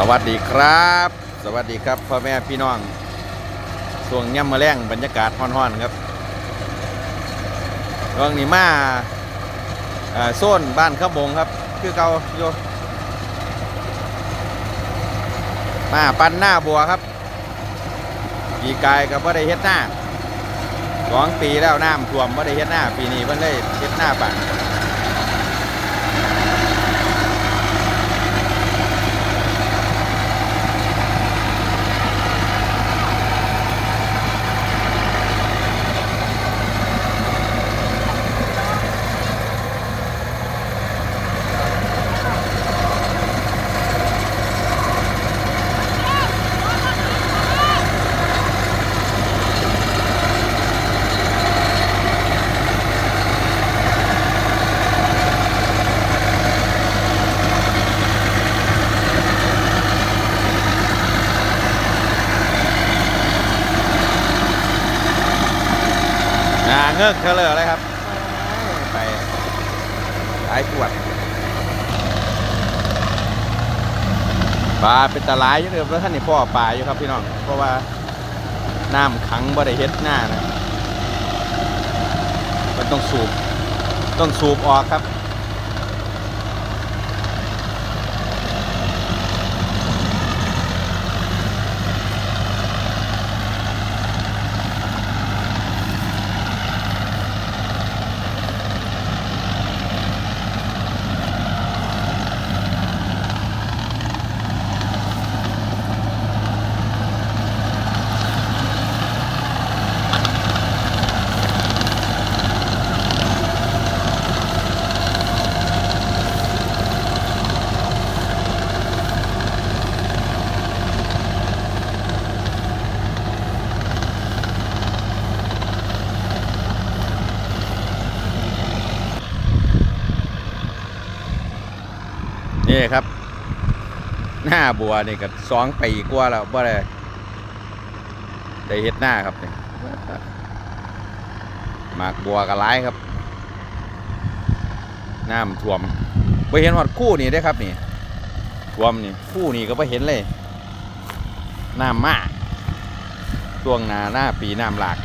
สวัสดีครับ สวัสดีครับพ่อแม่พี่น้องช่วงย่ำมาแรงบรรยากาศฮ้อนๆครับช่วงนี้มาโซนบ้านข้าบงครับ คือเกาโยมาปั้นหน้าบัวครับปีกายกับว่าได้เฮ็ดหน้าสองปีแล้วน้ำท่วมว่าได้เฮ็ดหน้าปีนี้เพิ่นได้เฮ็ดหน้าปั่น อ่าเงือกเธอเลยอะไรครับ ไปสายปวดปลาเป็นตะไลายอยู่เลยแล้วท่านนี่พ่อปลาอยู่ครับพี่น้อง เพราะว่าน้ำขังบ่ได้เฮ็ดหน้านะ มันต้องสูบ ต้องสูบออกครับ นี่ครับ หน้าบัวนี่ก็สองปีกว่าแล้วบ่ได้ได้เฮ็ดหน้าครับนี่หมากบัวก็ร้ายครับน้ำท่วมไปเห็นหอดคู่นี่ได้ครับนี่ท่วมนี่คู่นี่ก็ไปเห็นเลยน้ำมากช่วงนาหน้าปีน้ำหลาก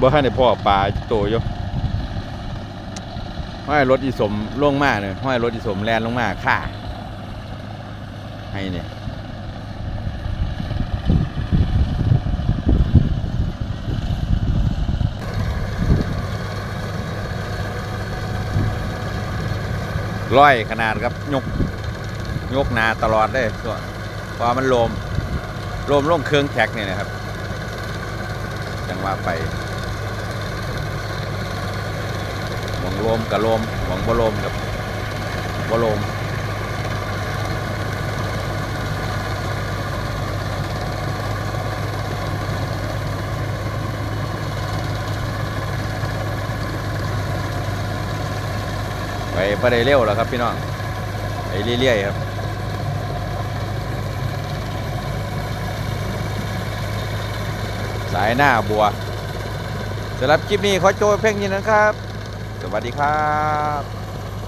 บ่ทันได้พ่อปลาโตอยู่ห้อยรถอีสมลงมาเนี่ยห้อยรถอีสมแลนลงมาค่าให้เนี่ยร้อยขนาดครับยกยกนาตลอดเลยส่วนเพราะมันลมลมลงเครื่องแท็กเนี่ยนะครับจังว่าไป หวังลมกับลมหวังบ่ลมกับบ่ลมไปไปได้เร็วแล้วครับพี่น้องไปเรื่อยๆครับสายหน้าบัวสำหรับคลิปนี้ขอโจยเพ่งยินนะครับ สวัสดีครับ